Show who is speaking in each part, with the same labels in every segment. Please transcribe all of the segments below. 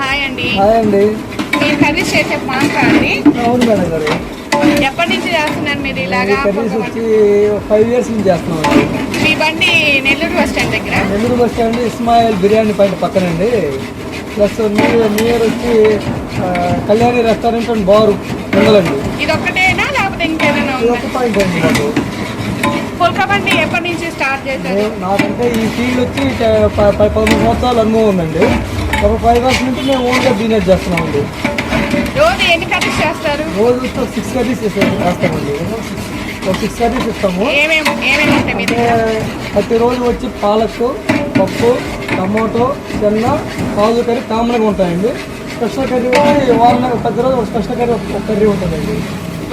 Speaker 1: Hi అండి.
Speaker 2: Hi అండి.
Speaker 1: మీరు కర్రీస్ చేసే మాంస అండి?
Speaker 2: అవును మేడం గారు.
Speaker 1: ఎప్పటి నుంచి చేస్తున్నారు మీరు ఇలాగా
Speaker 2: కర్రీస్ వచ్చి ఫైవ్ ఇయర్స్ నుంచి చేస్తున్నాం
Speaker 1: మీ బండి నెల్లూరు బస్ స్టాండ్ దగ్గర?
Speaker 2: Nellore bus stand Ismail biryani point పక్కనండి. Plus near near వచ్చి కళ్యాణి రెస్టారెంట్ అండ్ బార్ ఉండాలండి.
Speaker 1: ఇది ఒక్కటేనా లేకపోతే ఇంకేదైనా
Speaker 2: ఒక పాయింట్ అండి మాకు
Speaker 1: పుల్కా బండి ఎప్పటి నుంచి స్టార్ట్ చేశారు?
Speaker 2: నాకంటే ఈ ఫీల్డ్ వచ్చి పదమూడు సంవత్సరాల అనుభవం ఉందండి. ఒక ఫైవ్ ఇయర్స్ నుంచి మేము ఓన్గా బిజినెస్ చేస్తున్నామండి
Speaker 1: రోజు ఎన్ని కర్రీస్ చేస్తారు?
Speaker 2: రోజు సిక్స్ కర్రీస్ వేస్తామండి ఒక సిక్స్ కర్రీస్ ఇస్తాము. ప్రతిరోజు వచ్చి పాలక్ పప్పు టమోటో చెన్న కాజు కర్రీ కామన్గా ఉంటాయండి. స్పెషల్ కర్రీ వారం ప్రతిరోజు ఒక స్పెషల్ కర్రీ ఒక కర్రీ ఉంటుందండి.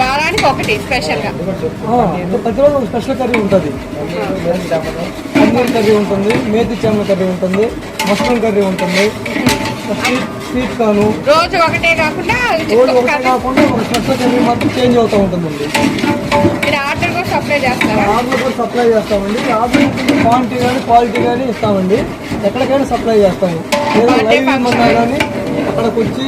Speaker 1: వారానికి ఒకటి స్పెషల్గా
Speaker 2: ప్రతిరోజు స్పెషల్ కర్రీ ఉంటుంది. పన్నీర్ కర్రీ ఉంటుంది మేతి చెన్న కర్రీ ఉంటుంది మష్రూమ్ కర్రీ ఉంటుంది స్వీట్ కాను
Speaker 1: రోజు ఒకటే కాకుండా
Speaker 2: రోజు ఒకటే కాకుండా ఒక స్పెషల్ కర్రీ మాత్రం చేంజ్ అవుతూ ఉంటుందండి.
Speaker 1: మీరు ఆర్డర్ కూడా సప్లై చేస్తారా?
Speaker 2: ఆర్డర్ కూడా సప్లై చేస్తామండి. ఆర్డర్ క్వాంటిటీ కానీ క్వాలిటీ కానీ ఇస్తామండి. ఎక్కడికైనా సప్లై చేస్తాము. లేదా లైవ్. ఇమ్మన్నా కానీ అక్కడికి వచ్చి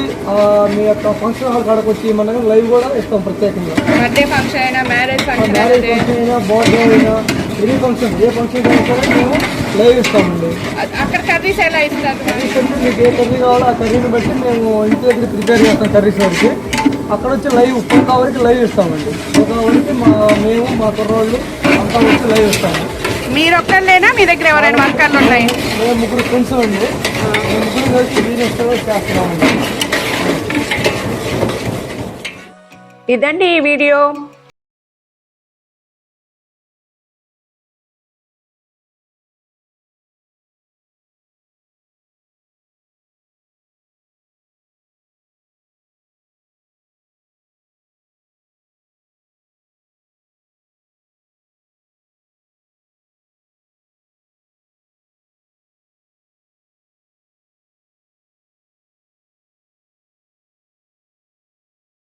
Speaker 2: మీ యొక్క ఫంక్షన్ హాల్ కాడకు వచ్చి కానీ లైవ్ కూడా ఇస్తాం ప్రత్యేకంగా.
Speaker 1: బర్త్డే ఫంక్షన్ అయినా మ్యారేజ్ ఫంక్షన్
Speaker 2: మ్యారేజ్ ఫంక్షన్ అయినా. బర్త్డే అయినా ఎనీ ఫంక్షన్ ఏ ఫంక్షన్ అయినా సరే మేము లైవ్ ఇస్తామండి.
Speaker 1: అక్కడ కర్రీస్ ఎలా ఇస్తారు?
Speaker 2: మీకు ఏ కర్రీ కావాలో ఆ కర్రీని బట్టి మేము ఇంటి దగ్గర ప్రిపేర్ చేస్తాం కర్రీస్ వరకు. అక్కడ వచ్చి లైవ్ పుల్కా వరకు లైవ్ ఇస్తామండి. పుల్కా వరకు మా మేము మా కుర్రోళ్ళు అంతా వచ్చి లైవ్ ఇస్తాము.
Speaker 1: మీరు ఒక్కళ్ళేనా మీ దగ్గర ఎవరైనా వర్కర్లు ఉన్నాయి
Speaker 2: మేము ముగ్గురు ఫ్రెండ్స్ అండి. మేము ముగ్గురు కలిసి బిజినెస్ చేస్తున్నామండి.
Speaker 1: ఇదండి ఈ వీడియో.